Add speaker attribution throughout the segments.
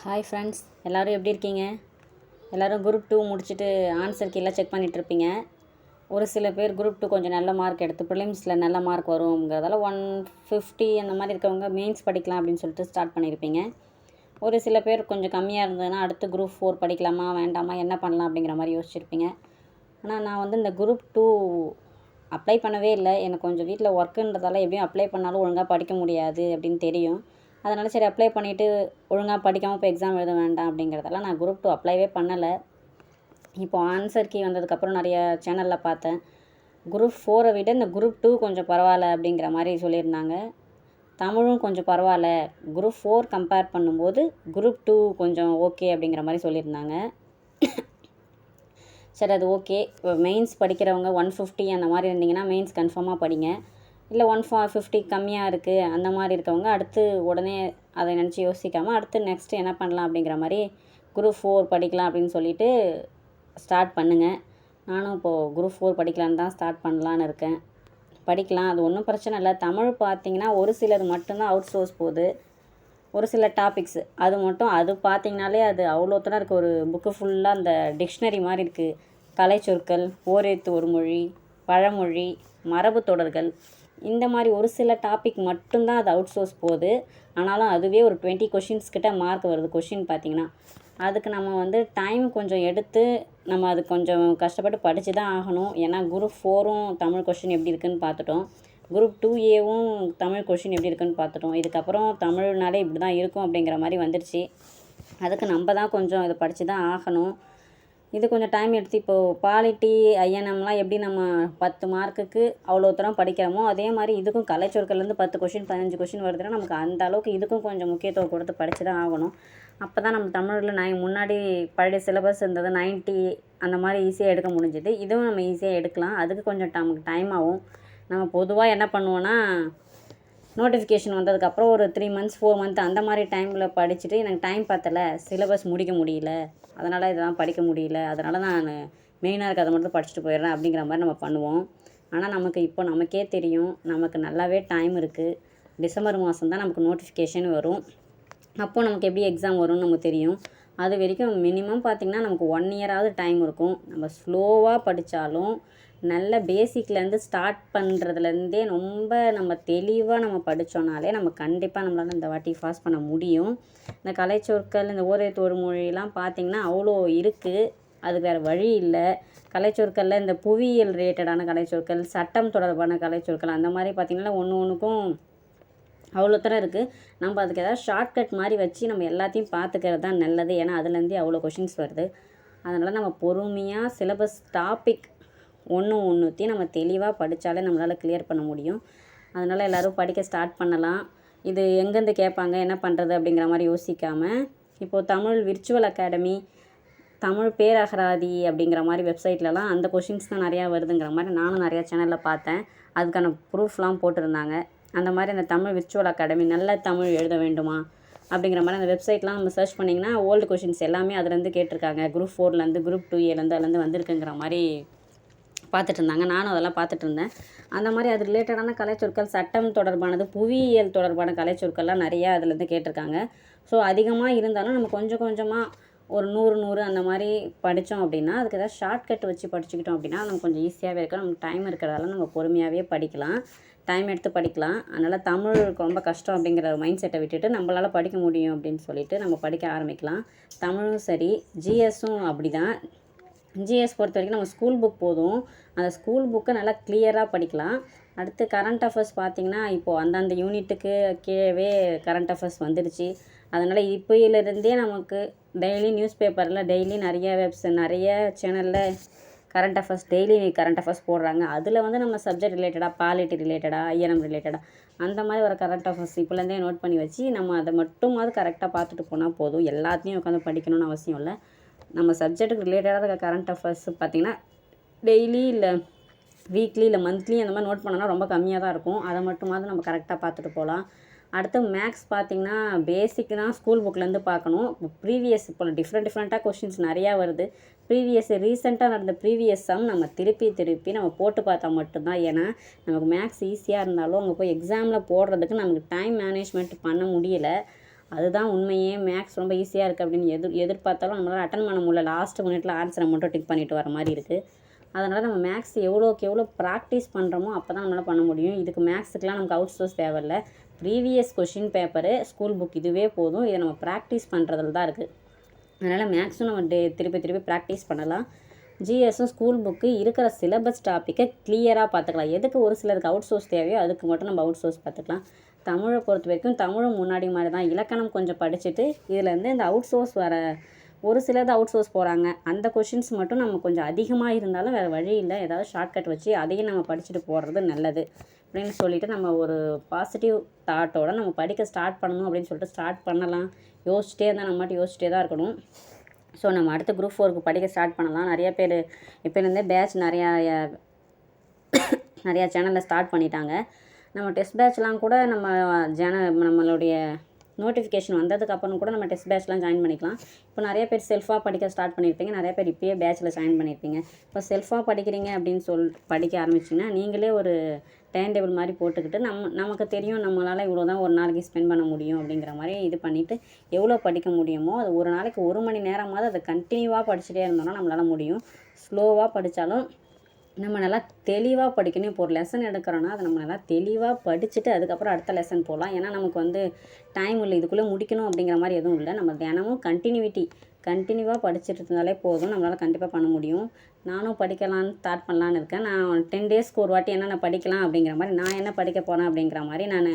Speaker 1: Hi friends எல்லோரும் எப்படி இருக்கீங்க? எல்லோரும் குரூப் டூ முடிச்சுட்டு ஆன்சர் கீழே செக் பண்ணிகிட்ருப்பீங்க ஒரு சில பேர் குரூப் டூ கொஞ்சம் நல்ல மார்க் எடுத்து ப்ரிலிம்ஸில் நல்ல மார்க் வருங்கிறதால ஒன் ஃபிஃப்டி அந்த மாதிரி இருக்கவங்க மெயின்ஸ் படிக்கலாம் அப்படின்னு சொல்லிட்டு ஸ்டார்ட் பண்ணியிருப்பீங்க ஒரு சில பேர் கொஞ்சம் கம்மியாக இருந்ததுன்னா அடுத்து குரூப் ஃபோர் படிக்கலாமா வேண்டாமா என்ன பண்ணலாம் அப்படிங்கிற மாதிரி யோசிச்சிருப்பீங்க. ஆனால் நான் வந்து இந்த குரூப் டூ அப்ளை பண்ணவே இல்லை. எனக்கு கொஞ்சம் வீட்டில் ஒர்க்குன்றதால எப்படியும் அப்ளை பண்ணாலும் ஒழுங்காக படிக்க முடியாது அப்படின்னு தெரியும். அதனால் சரி அப்ளை பண்ணிவிட்டு ஒழுங்காக படிக்காமல் இப்போ எக்ஸாம் எழுத வேண்டாம் அப்படிங்கிறதெல்லாம் நான் குரூப் டூ அப்ளைவே பண்ணலை. இப்போ ஆன்சர் கீ வந்ததுக்கப்புறம் நிறைய சேனலில் பார்த்தேன். குரூப் ஃபோரை விட இந்த குரூப் டூ கொஞ்சம் பரவாயில்ல அப்படிங்கிற மாதிரி சொல்லியிருந்தாங்க. தமிழும் கொஞ்சம் பரவாயில்ல. குரூப் ஃபோர் கம்பேர் பண்ணும்போது குரூப் டூ கொஞ்சம் ஓகே அப்படிங்கிற மாதிரி சொல்லியிருந்தாங்க. சரி அது ஓகே மெயின்ஸ் படிக்கிறவங்க ஒன் ஃபிஃப்டி அந்த மாதிரி இருந்தீங்கன்னா மெயின்ஸ் கன்ஃபார்மாக படிங்க. இல்லை ஒன் ஃபா ஃபிஃப்டி கம்மியாக இருக்குது அந்த மாதிரி இருக்கவங்க அடுத்து உடனே அதை நினச்சி யோசிக்காமல் அடுத்து நெக்ஸ்ட்டு என்ன பண்ணலாம் அப்படிங்கிற மாதிரி குரூப் ஃபோர் படிக்கலாம் அப்படின்னு சொல்லிட்டு ஸ்டார்ட் பண்ணுங்கள் நானும் இப்போது குரூப் ஃபோர் படிக்கலான்னு தான் ஸ்டார்ட் பண்ணலான்னு இருக்கேன். படிக்கலாம் அது ஒன்றும் பிரச்சனை இல்லை. தமிழ் பார்த்திங்கன்னா ஒரு சிலது மட்டும்தான் அவுட் சோர்ஸ் போகுது. ஒரு சில டாபிக்ஸ் அது மட்டும் அது பார்த்தீங்கனாலே அது அவ்வளோத்தனா இருக்குது ஒரு புக்கு ஃபுல்லாக அந்த டிக்ஷனரி மாதிரி இருக்குது கலைச்சொற்கள் ஓரெழுத்து ஒரு மொழி பழமொழி மரபு தொடர்கள் இந்த மாதிரி ஒரு சில டாபிக் மட்டும்தான் அது அவுட் சோர்ஸ் போகுது. ஆனாலும் அதுவே ஒரு டுவெண்ட்டி கொஷின்ஸ் கிட்ட மார்க் வருது. கொஷின் பார்த்தீங்கன்னா அதுக்கு நம்ம வந்து டைம் கொஞ்சம் எடுத்து நம்ம அது கொஞ்சம் கஷ்டப்பட்டு படித்து தான் ஆகணும். ஏன்னா குரூப் ஃபோரும் தமிழ் கொஷின் எப்படி இருக்குன்னு பார்த்துட்டோம். குரூப் டூ ஏவும் தமிழ் கொஷின் எப்படி இருக்குன்னு பார்த்துட்டோம். இதுக்கப்புறம் தமிழ்னாலே இப்படி தான் இருக்கும் அப்படிங்கிற மாதிரி வந்துடுச்சு. அதுக்கு நம்ம தான் கொஞ்சம் இதை படித்து தான் ஆகணும். இது கொஞ்சம் டைம் எடுத்து இப்போது பாலிட்டி ஐஎன்எம்லாம் எப்படி நம்ம பத்து மார்க்குக்கு அவ்வளோ தூரம் படிக்கிறோமோ அதே மாதிரி இதுக்கும் கலைச்சொற்கள்லேருந்து பத்து கொஷின் பதினஞ்சு கொஷின் வருதுன்னா நமக்கு அந்த அளவுக்கு இதுக்கும் கொஞ்சம் முக்கியத்துவம் கொடுத்து படித்து தான் ஆகணும். அப்போ தான் நம்ம தமிழில் நை முன்னாடி பழைய சிலபஸ் இருந்தது நைன்ட்டி அந்த மாதிரி ஈஸியாக எடுக்க முடிஞ்சுது. இதுவும் நம்ம ஈஸியாக எடுக்கலாம். அதுக்கு கொஞ்சம் நமக்கு டைம் ஆகும். நம்ம பொதுவாக என்ன பண்ணுவோன்னா நோட்டிஃபிகேஷன் வந்ததுக்கப்புறம் ஒரு த்ரீ மந்த்ஸ் ஃபோர் மந்த் அந்த மாதிரி டைமில் படிச்சுட்டு எனக்கு டைம் பத்தலை. சிலபஸ் முடிக்க முடியல. அதனால் இதெல்லாம் படிக்க முடியல. அதனால் நான் மெயினாக இருக்கிறத மட்டும் படிச்சுட்டு போயிடுறேன் அப்படிங்கிற மாதிரி நம்ம பண்ணுவோம். ஆனால் நமக்கு இப்போ நமக்கே தெரியும். நமக்கு நல்லாவே டைம் இருக்குது டிசம்பர் மாதம் தான் நமக்கு நோட்டிஃபிகேஷன் வரும். அப்போது நமக்கு எப்படி எக்ஸாம் வரும்னு நமக்கு தெரியும். அது வரைக்கும் மினிமம் பார்த்திங்கன்னா நமக்கு ஒன் இயராவது டைம் இருக்கும். நம்ம ஸ்லோவாக படித்தாலும் நல்ல பேசிக்லேருந்து ஸ்டார்ட் பண்ணுறதுலேருந்தே ரொம்ப நம்ம தெளிவாக நம்ம படித்தோனாலே நம்ம கண்டிப்பாக நம்மளால் இந்த வாட்டி பாஸ் பண்ண முடியும். இந்த கலைச்சொற்கள் இந்த ஓரெழுத்து ஒரு மொழியெலாம் பார்த்திங்கன்னா அவ்வளோ இருக்குது அது வேறு வழி இல்லை. கலைச்சொற்களில் இந்த புவியியல் ரிலேட்டடான கலைச்சொற்கள் சட்டம் தொடர்பான கலைச்சொற்கள் அந்த மாதிரி பார்த்திங்கன்னா ஒன்று ஒன்றுக்கும் அவ்வளோ தூரம் இருக்குது நம்ம அதுக்கு ஏதாவது ஷார்ட்கட் மாதிரி வச்சு நம்ம எல்லாத்தையும் பார்த்துக்கிறது தான் நல்லது. ஏன்னா அதுலேருந்தே அவ்வளோ கொஷின்ஸ் வருது. அதனால் நம்ம பொறுமையாக சிலபஸ் டாபிக் ஒன்று ஒன்றுத்தையும் நம்ம தெளிவாக படித்தாலே நம்மளால் கிளியர் பண்ண முடியும். அதனால் எல்லோரும் படிக்க ஸ்டார்ட் பண்ணலாம். இது எங்கேருந்து கேட்பாங்க என்ன பண்ணுறது அப்படிங்கிற மாதிரி யோசிக்காமல் இப்போது தமிழ் விர்ச்சுவல் அகாடமி தமிழ் பேரகராதி அப்படிங்கிற மாதிரி வெப்சைட்லலாம் அந்த கொஷின்ஸ் தான் நிறையா வருதுங்கிற மாதிரி நானும் நிறையா சேனலில் பார்த்தேன். அதுக்கான ப்ரூஃப்லாம் போட்டிருந்தாங்க. அந்த மாதிரி அந்த தமிழ் விர்ச்சுவல் அகாடமி நல்ல தமிழ் எழுத வேண்டுமா? அப்படிங்கிற மாதிரி அந்த வெப்சைட்லாம் நம்ம சர்ச் பண்ணிங்கன்னா ஓல்டு கொஷின்ஸ் எல்லாமே அதுலேருந்து கேட்டிருக்காங்க. குரூப் ஃபோர்லேருந்து குரூப் டூ ஏலேருந்து அதுலேருந்து வந்திருக்குங்கிற மாதிரி பார்த்துட்டு இருந்தாங்க. நானும் அதெல்லாம் பார்த்துட்டு இருந்தேன். அந்த மாதிரி அது ரிலேட்டடான கலைச்சொற்கள் சட்டம் தொடர்பானது புவியியல் தொடர்பான கலைச்சொற்கள்லாம் நிறையா அதுலேருந்து கேட்டிருக்காங்க. ஸோ அதிகமாக இருந்தாலும் நம்ம கொஞ்சம் கொஞ்சமாக ஒரு நூறு நூறு அந்த மாதிரி படித்தோம் அப்படின்னா அதுக்கு ஏதாவது ஷார்ட்கட் வச்சு படிச்சுக்கிட்டோம் அப்படின்னா நமக்கு கொஞ்சம் ஈஸியாகவே இருக்கும். நமக்கு டைம் இருக்கிறதால நம்ம பொறுமையாகவே படிக்கலாம். டைம் எடுத்து படிக்கலாம். அதனால் தமிழ் ரொம்ப கஷ்டம் அப்படிங்கிற ஒரு மைண்ட் செட்டை விட்டுட்டு நம்மளால் படிக்க முடியும் அப்படின்னு சொல்லிட்டு நம்ம படிக்க ஆரம்பிக்கலாம். தமிழும் சரி ஜிஎஸும் அப்படி தான் ஜிஎஸ் பொறுத்த வரைக்கும் நம்ம ஸ்கூல் புக் போதும். அந்த ஸ்கூல் புக்கை நல்லா கிளியராக படிக்கலாம். அடுத்து கரண்ட் அஃபேர்ஸ் பார்த்திங்கன்னா இப்போது அந்தந்த யூனிட்டுக்கு கீழே கரண்ட் அஃபேர்ஸ் வந்துடுச்சு அதனால் இப்போயிலிருந்தே நமக்கு டெய்லி நியூஸ் பேப்பரில் டெய்லி நிறைய வெப்ஸ் நிறைய சேனலில் current affairs daily current affairs போடுறாங்க. அதில் வந்து நம்ம சப்ஜெக்ட் ரிலேட்டடாக பாலிட்டி ரிலேட்டடாக ஐஎன்எம் ரிலேட்டடாக அந்த மாதிரி ஒரு கரண்ட் அஃபேர்ஸ் இப்போலேருந்தே நோட் பண்ணி வச்சு நம்ம அதை மட்டுமாவது கரெக்டாக பார்த்துட்டு போனால் போதும். எல்லாத்தையும் உட்காந்து படிக்கணும்னு அவசியம் இல்லை. நம்ம சப்ஜெக்ட்டுக்கு ரிலேட்டடாக இருக்க கரண்ட் அஃபேர்ஸ் பார்த்திங்கன்னா டெய்லி இல்லை வீக்லி இல்லை மந்த்லி அந்த மாதிரி நோட் பண்ணோன்னா ரொம்ப கம்மியாக தான் இருக்கும். அதை மட்டுமாவது நம்ம கரெக்டாக பார்த்துட்டு போகலாம். அடுத்து மேக்ஸ் பார்த்திங்கன்னா பேசிக் தான் ஸ்கூல் புக்லேருந்து பார்க்கணும். இப்போ ப்ரீவியஸ் இப்போ டிஃப்ரெண்ட் டிஃப்ரெண்ட்டாக கொஷின்ஸ் நிறையா வருது. ப்ரீவியஸ் ரீசெண்டாக நடந்த ப்ரீவியஸ் சம் நம்ம திருப்பி திருப்பி நம்ம போட்டு பார்த்தா மட்டும்தான். ஏன்னா நமக்கு மேக்ஸ் ஈஸியாக இருந்தாலும் அங்கே போய் எக்ஸாமில் போடுறதுக்கு நமக்கு டைம் மேனேஜ்மெண்ட் பண்ண முடியல. அதுதான் உண்மையே. மேக்ஸ் ரொம்ப ஈஸியாக இருக்குது அப்படின்னு எதிர் எதிர்பார்த்தாலும் நம்மளால் அட்டன் பண்ண முடியல. லாஸ்ட் மினிட்ல ஆன்சரை மட்டும் டிக் பண்ணிட்டு வர மாதிரி இருக்குது அதனால் நம்ம மேக்ஸ் எவ்வளோக்கு எவ்வளோ ப்ராக்டிஸ் பண்ணுறோமோ அப்போ தான் நம்மளால் பண்ண முடியும். இதுக்கு மேக்ஸுக்கெலாம் நமக்கு அவுட் சோர்ஸ் தேவையில்ல. Previous question paper school book இதுவே போதும். இதை நம்ம ப்ராக்டிஸ் பண்ணுறதுல தான் இருக்குது அதனால் மேக்ஸும் நம்ம டே திருப்பி திருப்பி ப்ராக்டிஸ் பண்ணலாம். ஜிஎஸும் ஸ்கூல் புக்கு இருக்கிற சிலபஸ் டாப்பிக்கை கிளியராக பார்த்துக்கலாம். எதுக்கு ஒரு சிலருக்கு அவுட் சோர்ஸ் தேவையோ அதுக்கு மட்டும் நம்ம அவுட் சோர்ஸ் பார்த்துக்கலாம். தமிழை பொறுத்த வரைக்கும் தமிழும் முன்னாடி மாதிரி தான். இலக்கணம் கொஞ்சம் படிச்சுட்டு இதுலேருந்து இந்த அவுட் சோர்ஸ் வர ஒரு சிலது அவுட் சோர்ஸ் போகிறாங்க அந்த கொஷின்ஸ் மட்டும் நம்ம கொஞ்சம் அதிகமாக இருந்தாலும் வேறு வழி இல்லை. ஏதாவது ஷார்ட்கட் வச்சு அதையும் நம்ம படிச்சுட்டு போடுறது நல்லது. அப்படின்னு சொல்லிட்டு நம்ம ஒரு பாசிட்டிவ் தாட்டோட நம்ம படிக்க ஸ்டார்ட் பண்ணணும் அப்படின்னு சொல்லிட்டு ஸ்டார்ட் பண்ணலாம். யோசிச்சிட்டே இருந்தால் நம்ம மட்டும் யோசிச்சிட்டே தான் இருக்கணும். ஸோ நம்ம அடுத்த குரூப் ஃபோருக்கு படிக்க ஸ்டார்ட் பண்ணலாம். நிறைய பேர் இப்போலேருந்தே பேட்ச் நிறையா நிறையா சேனலில் ஸ்டார்ட் பண்ணிட்டாங்க. நம்ம டெஸ்ட் பேட்ச்லாம் கூட நம்ம ஜன நம்மளுடைய நோட்டிஃபிகேஷன் வந்ததுக்கப்புறம் கூட நம்ம டெஸ்ட் பேட்ச்லாம் ஜாயின் பண்ணிக்கலாம். இப்போ நிறைய பேர் செல்ஃபாக படிக்க ஸ்டார்ட் பண்ணியிருப்பீங்க நிறைய பேர் இப்போயே பேச்சில் ஜாயின் பண்ணியிருப்பீங்க இப்போ செல்ஃபாக படிக்கிறீங்க அப்படின்னு சொல் படிக்க ஆரம்பிச்சிங்கன்னா நீங்களே ஒரு டைம் டேபிள் மாதிரி போட்டுக்கிட்டு நம்ம நமக்கு தெரியும் நம்மளால் இவ்வளோ தான் ஒரு நாளைக்கு ஸ்பெண்ட் பண்ண முடியும் அப்படிங்கிற மாதிரி இது பண்ணிவிட்டு எவ்வளோ படிக்க முடியுமோ அது ஒரு நாளைக்கு ஒரு மணி நேரமாவது அதை கண்டினியூவாக படிச்சுட்டே இருந்தோம்னா நம்மளால் முடியும். ஸ்லோவாக படித்தாலும் நம்ம நல்லா தெளிவாக படிக்கணும். இப்போ ஒரு லெசன் எடுக்கிறோன்னா அதை நம்ம நல்லா தெளிவாக படிச்சுட்டு அதுக்கப்புறம் அடுத்த லெசன் போகலாம் ஏன்னா நமக்கு வந்து டைம் இல்லை. இதுக்குள்ளே முடிக்கணும் அப்படிங்கிற மாதிரி எதுவும் இல்லை. நம்ம தினமும் கண்டினியூட்டி கண்டினியூவாக படிச்சுட்டு இருந்தாலே போதும். நம்மளால் கண்டிப்பாக பண்ண முடியும். நானும் படிக்கலான்னு ஸ்டார்ட் பண்ணலான்னு இருக்கேன். நான் டென் டேஸ்க்கு ஒரு வாட்டி என்னென்ன படிக்கலாம் அப்படிங்கிற மாதிரி நான் என்ன படிக்க போகிறேன் அப்படிங்கிற மாதிரி நான்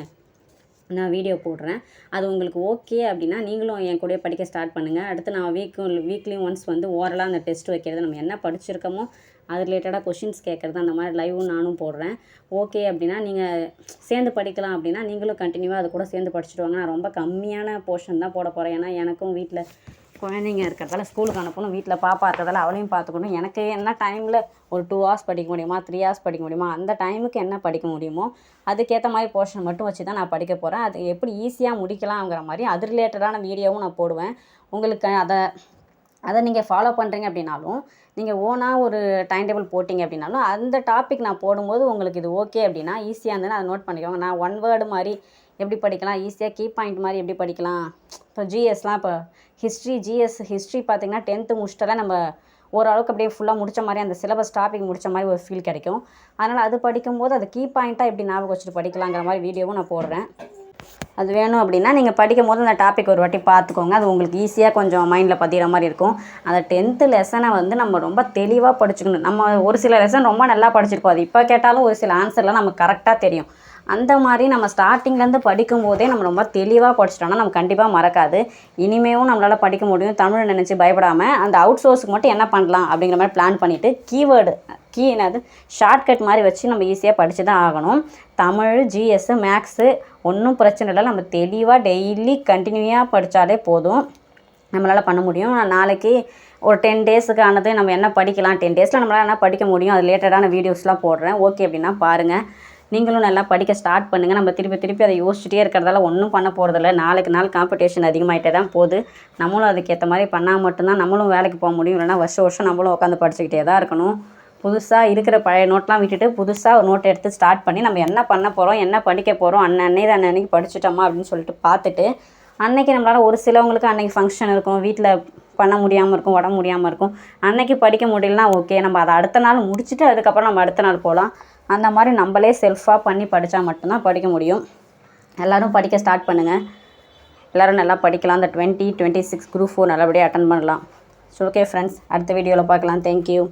Speaker 1: நான் வீடியோ போடுறேன். அது உங்களுக்கு ஓகே அப்படின்னா நீங்களும் என் கூட படிக்க ஸ்டார்ட் பண்ணுங்கள் அடுத்து நான் வீக் வீக்லி ஒன்ஸ் வந்து ஓரலாக அந்த டெஸ்ட் வைக்கிறது நம்ம என்ன படிச்சிருக்கோமோ அது ரிலேட்டடாக கொஷின்ஸ் கேட்குறது அந்த மாதிரி லைவும் நானும் போடுறேன். ஓகே அப்படின்னா நீங்கள் சேர்ந்து படிக்கலாம் அப்படின்னா நீங்களும் கண்டினியூவாக அது கூட சேர்ந்து படிச்சுட்டு வாங்க. நான் ரொம்ப கம்மியான போர்ஷன் தான் போட போகிறேன் ஏன்னா எனக்கும் வீட்டில் குழந்தைங்க இருக்கிறதால ஸ்கூலுக்கு அனுப்பணும். வீட்டில் பாப்பா இருக்கிறதால அவளையும் பார்த்துக்கணும் எனக்கு என்ன டைமில் ஒரு டூ ஹவர்ஸ் படிக்க முடியுமா? த்ரீ ஹவர்ஸ் படிக்க முடியுமா? அந்த டைமுக்கு என்ன படிக்க முடியுமோ அதுக்கேற்ற மாதிரி போர்ஷன் மட்டும் வச்சு தான் நான் படிக்க போகிறேன் அது எப்படி ஈஸியாக முடிக்கலாங்கிற மாதிரி அது ரிலேட்டடான வீடியோவும் நான் போடுவேன். உங்களுக்கு அதை அதை நீங்கள் ஃபாலோ பண்ணுறீங்க அப்படின்னாலும் நீங்கள் ஓனாக ஒரு டைம் டேபிள் போட்டிங்க அப்படின்னாலும் அந்த டாபிக் நான் போடும்போது உங்களுக்கு இது ஓகே அப்படின்னா ஈஸியாக இருந்ததுன்னா அதை நோட் பண்ணிக்கோங்க. நான் ஒன் வேர்டு மாதிரி எப்படி படிக்கலாம்? ஈஸியாக கீ பாயிண்ட் மாதிரி எப்படி படிக்கலாம்? இப்போ ஜிஎஸ்லாம் இப்போ ஹிஸ்ட்ரி ஜிஎஸ் ஹிஸ்ட்ரி பார்த்திங்கன்னா டென்த்து முடிச்சிட்டெல்லாம் நம்ம ஓரளவுக்கு அப்படியே ஃபுல்லாக முடிச்ச மாதிரி அந்த சிலபஸ் டாபிக் முடிச்ச மாதிரி ஒரு ஃபீல் கிடைக்கும். அதனால் அது படிக்கும்போது அது கீ பாயிண்ட்டாக எப்படி ஞாபகம் வச்சுட்டு படிக்கலாங்கிற மாதிரி வீடியோவும் நான் போடுறேன். அது வேணும் அப்படின்னா நீங்கள் படிக்கும் போது அந்த டாபிக் ஒரு வாட்டி பார்த்துக்கோங்க. அது உங்களுக்கு ஈஸியாக கொஞ்சம் மைண்டில் பதிகிற மாதிரி இருக்கும். அந்த டென்த்து லெசனை வந்து நம்ம ரொம்ப தெளிவாக படிச்சுக்கணும். நம்ம ஒரு சில லெசன் ரொம்ப நல்லா படிச்சிருக்கோம் அது இப்போ கேட்டாலும் ஒரு சில ஆன்சர்லாம் நமக்கு கரெக்டாக தெரியும். அந்த மாதிரி நம்ம ஸ்டார்டிங்லேருந்து படிக்கும் போதே நம்ம ரொம்ப தெளிவாக படிச்சிட்டோம்னா நம்ம கண்டிப்பாக மறக்காது. இனிமேவும் நம்மளால் படிக்க முடியும். தமிழ் நினச்சி பயப்படாமல் அந்த அவுட் சோர்ஸுக்கு மட்டும் என்ன பண்ணலாம் அப்படிங்கிற மாதிரி பிளான் பண்ணிவிட்டு கீவேர்டு கீ என்னது? ஷார்ட்கட் மாதிரி வச்சு நம்ம ஈஸியாக படித்து தான் ஆகணும். தமிழ் ஜிஎஸ்ஸு மேக்ஸு ஒன்றும் பிரச்சனை இல்லை. நம்ம தெளிவாக டெய்லி கண்டினியூவாக படித்தாலே போதும். நம்மளால் பண்ண முடியும். நாளைக்கு ஒரு டென் டேஸுக்கு ஆனது நம்ம என்ன படிக்கலாம்? டென் டேஸில் நம்மளால் என்ன படிக்க முடியும்? அது ரிலேட்டடான வீடியோஸ்லாம் போடுறேன். ஓகே அப்படின்னா பாருங்கள் நீங்களும் நல்லா படிக்க ஸ்டார்ட் பண்ணுங்கள் நம்ம திருப்பி திருப்பி அதை யோசிச்சுட்டே இருக்கிறதால ஒன்றும் பண்ண போகிறதில்ல நாளுக்கு நாள் காம்படிஷன் அதிகமாகிட்டே தான் போகுது. நம்மளும் அதுக்கேற்ற மாதிரி பண்ணால் மட்டும்தான் நம்மளும் வேலைக்கு போக முடியும். இல்லைனா வருஷம் வருஷம் நம்மளும் உட்காந்து படிச்சுக்கிட்டே தான் இருக்கணும். புதுசாக இருக்கிற பழைய நோட்லாம் விட்டுட்டு புதுசாக ஒரு நோட் எடுத்து ஸ்டார்ட் பண்ணி நம்ம என்ன பண்ண போகிறோம் என்ன படிக்க போகிறோம் அன்னன்னை தான் அன்னைக்கு படிச்சுட்டோமா அப்படின்னு சொல்லிட்டு பார்த்துட்டு அன்னைக்கு நம்மளால் ஒரு சிலவங்களுக்கு அன்னைக்கு ஃபங்க்ஷன் இருக்கும். வீட்டில் பண்ண முடியாமல் இருக்கும் உடம்பு முடியாமல் இருக்கும். அன்னைக்கு படிக்க முடியலனா ஓகே நம்ம அதை அடுத்த நாள் முடிச்சுட்டு அதுக்கப்புறம் நம்ம அடுத்த நாள் போகலாம். அந்த மாதிரி நம்மளே செல்ஃபாக பண்ணி படித்தா மட்டும்தான் படிக்க முடியும். எல்லோரும் படிக்க ஸ்டார்ட் பண்ணுங்கள் எல்லோரும் நல்லா படிக்கலாம். அந்த twenty twenty six group four நல்லபடியாக அட்டன் பண்ணலாம். ஸோ ஓகே ஃப்ரெண்ட்ஸ் அடுத்த வீடியோவில் பார்க்கலாம். தேங்க்யூ